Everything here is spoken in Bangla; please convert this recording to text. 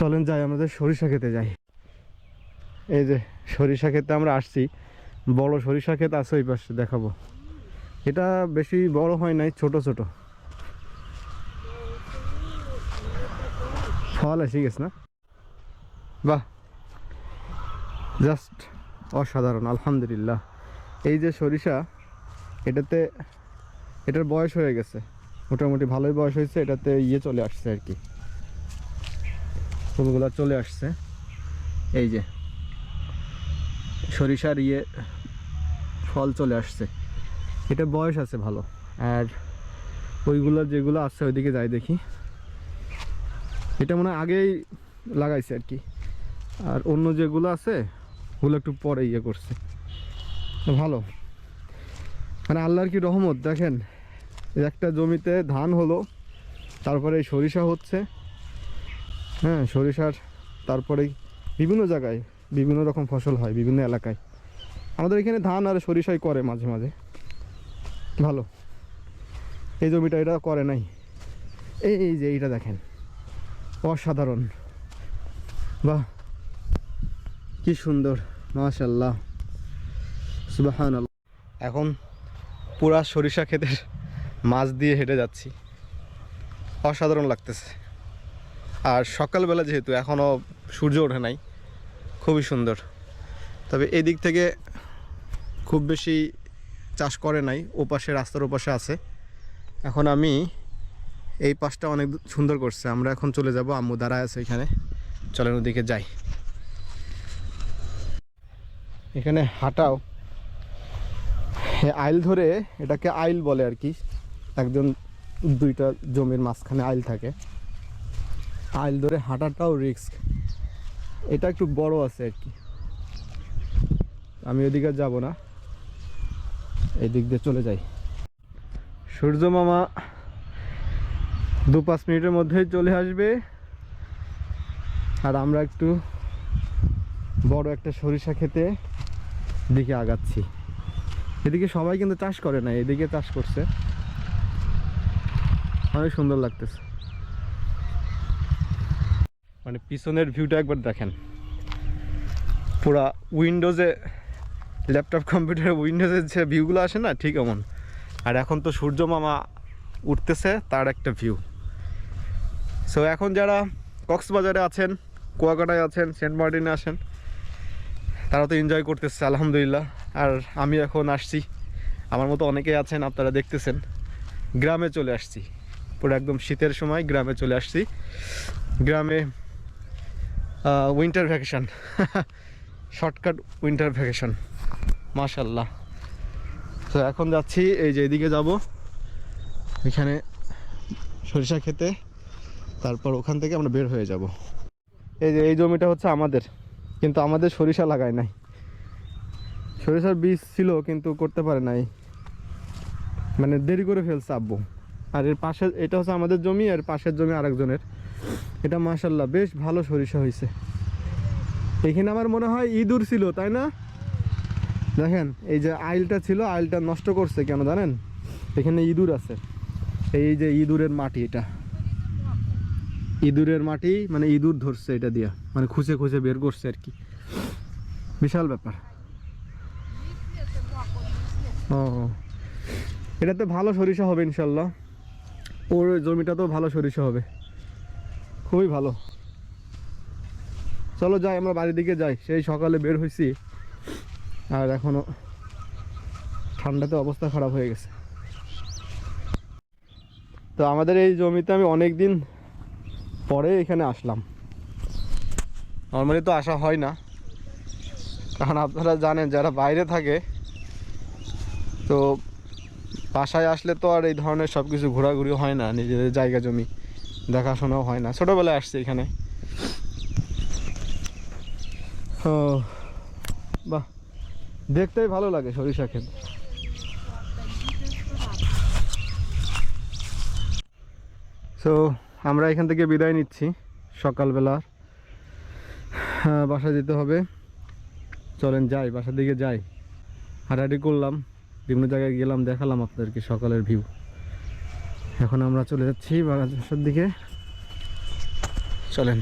চলেন যাই আমাদের সরিষা খেতে যাই। এই যে সরিষা খেতে আমরা আসছি। বড় সরিষা ক্ষেত আছে ওই পাশে, দেখাবো। এটা বেশি বড় হয় নাই, ছোট ছোট। ফল এসে গেছে না? বাহ! জাস্ট অসাধারণ, আলহামদুলিল্লাহ। এই যে সরিষা, এটাতে, এটার বয়স হয়ে গেছে। মোটামুটি ভালোই বয়স হয়েছে, এটাতে ইয়ে চলে আসছে আর কি। ফুলগুলো চলে আসছে। এই যে সরিষার ইয়ে ফল চলে আসছে। এটা বয়স আছে ভালো। আর ওইগুলো যেগুলো আছে ওইদিকে যাই দেখি। এটা মনে আগেই লাগাইছে আর কি। আর অন্য যেগুলো আছে, ওগুলো একটু পরে ইয়ে করছে। ভালো। মানে আল্লাহর কি রহমত? দেখেন, একটা জমিতে ধান হলো, তারপরে সরিষা হচ্ছে। হ্যাঁ সরিষার, তারপরে বিভিন্ন জায়গায় বিভিন্ন রকম ফসল হয়, বিভিন্ন এলাকায়। আমাদের এখানে ধান আর সরিষাই করে মাঝে মাঝে। ভালো। এই জমিটা এটা করে নাই। এই এই যে এইটা দেখেন। অসাধারণ। বাহ! কি সুন্দর। মাশাল্লাহ সুবাহান এখন পুরা সরিষা ক্ষেতের মাছ দিয়ে হেঁটে যাচ্ছি। অসাধারণ লাগতেছে। আর সকালবেলা যেহেতু এখনও সূর্য ওঠে নাই, খুবই সুন্দর। তবে এই দিক থেকে খুব বেশি চাষ করে নাই, ওপাশে, রাস্তার ওপাশে আছে। এখন আমি এই পাশটা অনেক সুন্দর করছে। আমরা এখন চলে যাব, আম্মু দাঁড়ায় আছে এখানে। চলেন ওদিকে যাই। এখানে হাঁটাও। আইল ধরে এটাকে আইল বলে আর কি। একজন দুইটা জমির মাঝখানে আইল থাকে। আইল ধরে হাঁটাটাও রিস্ক। এটা একটু বড় আছে আর কি। আমি ওদিকে যাব না। এই দিক দিয়ে চলে যাই। সূর্য মামা দু পাঁচ মিনিটের মধ্যেই চলে আসবে। আর আমরা একটু বড় একটা সরিষা খেতে দিকে আগাচ্ছি। এদিকে সবাই কিন্তু চাষ করে না, এদিকে চাষ করছে। অনেক সুন্দর লাগতেছে। মানে পিছনের ভিউটা একবার দেখেন। পুরা উইন্ডোজে ল্যাপটপ কম্পিউটার উইন্ডোজের যে ভিউগুলো আসে না, ঠিক এমন। আর এখন তো সূর্য মামা উঠতেছে, তার একটা ভিউ সো এখন যারা কক্সবাজারে আছেন, কুয়াকাটায় আছেন, সেন্ট মার্টিনে আসেন, তারা তো এনজয় করতেছে, আলহামদুলিল্লাহ। আর আমি এখন আসছি। আমার মতো অনেকেই আছেন, আপনারা দেখতেছেন। গ্রামে চলে আসছি। পুরো একদম শীতের সময় গ্রামে চলে আসছি। গ্রামে winter vacation shortcut winter vacation মাশাল্লাহ তো এখন যাচ্ছি, এই যে এদিকে যাব। এখানে সরিষা খেতে, তারপর ওখান থেকে আমরা বের হয়ে যাব। এই যে এই জমিটা হচ্ছে আমাদের, কিন্তু আমাদের সরিষা লাগায় নাই। সরিষার বীজ ছিল, কিন্তু করতে পারে নাই। মানে দেরি করে ফেলছে আব্বু। আর এর পাশে, এটা হচ্ছে আমাদের জমি আর পাশের জমি আরেকজনের। এটা মাশাল্লাহ বেশ ভালো সরিষা হয়েছে এখানে আমার মনে হয় ইঁদুর ছিল, তাই না? দেখেন, এই যে আইলটা ছিল, আইলটা নষ্ট করছে কেন জানেন? এখানে ইঁদুর আছে। এই যে ইঁদুরের মাটি এটা। ইঁদুরের মাটি মানে ইঁদুর ধরছে এটা দিয়া। মানে খুঁজে খুঁজে বের করছে আর কি। বিশাল ব্যাপার। ও এটাতে ভালো সরিষা হবে ইনশাল্লাহ ওর জমিটাতেও ভালো সরিষা হবে। খুবই ভালো। চলো যাই, আমরা বাড়ির দিকে যাই। সেই সকালে বের হয়েছি আর এখনও ঠান্ডাতে অবস্থা খারাপ হয়ে গেছে। তো আমাদের এই জমিতে আমি অনেক দিন পরে এখানে আসলাম। নর্মালি তো আসা হয় না। কারণ আপনারা জানেন, যারা বাইরে থাকে, তো বাসায় আসলে তো আর এই ধরনের সব কিছু ঘোরাঘুরি হয় না নিজেদের জায়গা জমি দেখাশোনাও হয় না। ছোটোবেলায় আসছে এখানে। ও বাহ দেখতেই ভালো লাগে সরিষা ক্ষেত। সো আমরা এখান থেকে বিদায় নিচ্ছি সকালবেলা। হ্যাঁ, বাসা যেতে হবে। চলেন যাই বাসার দিকে যাই। হাঁটাহাঁটি করলাম। বিভিন্ন জায়গায় গেলাম দেখালাম আপনাদেরকে সকালের ভিউ এখন আমরা চলে যাচ্ছি বাসার দিকে। চলেন।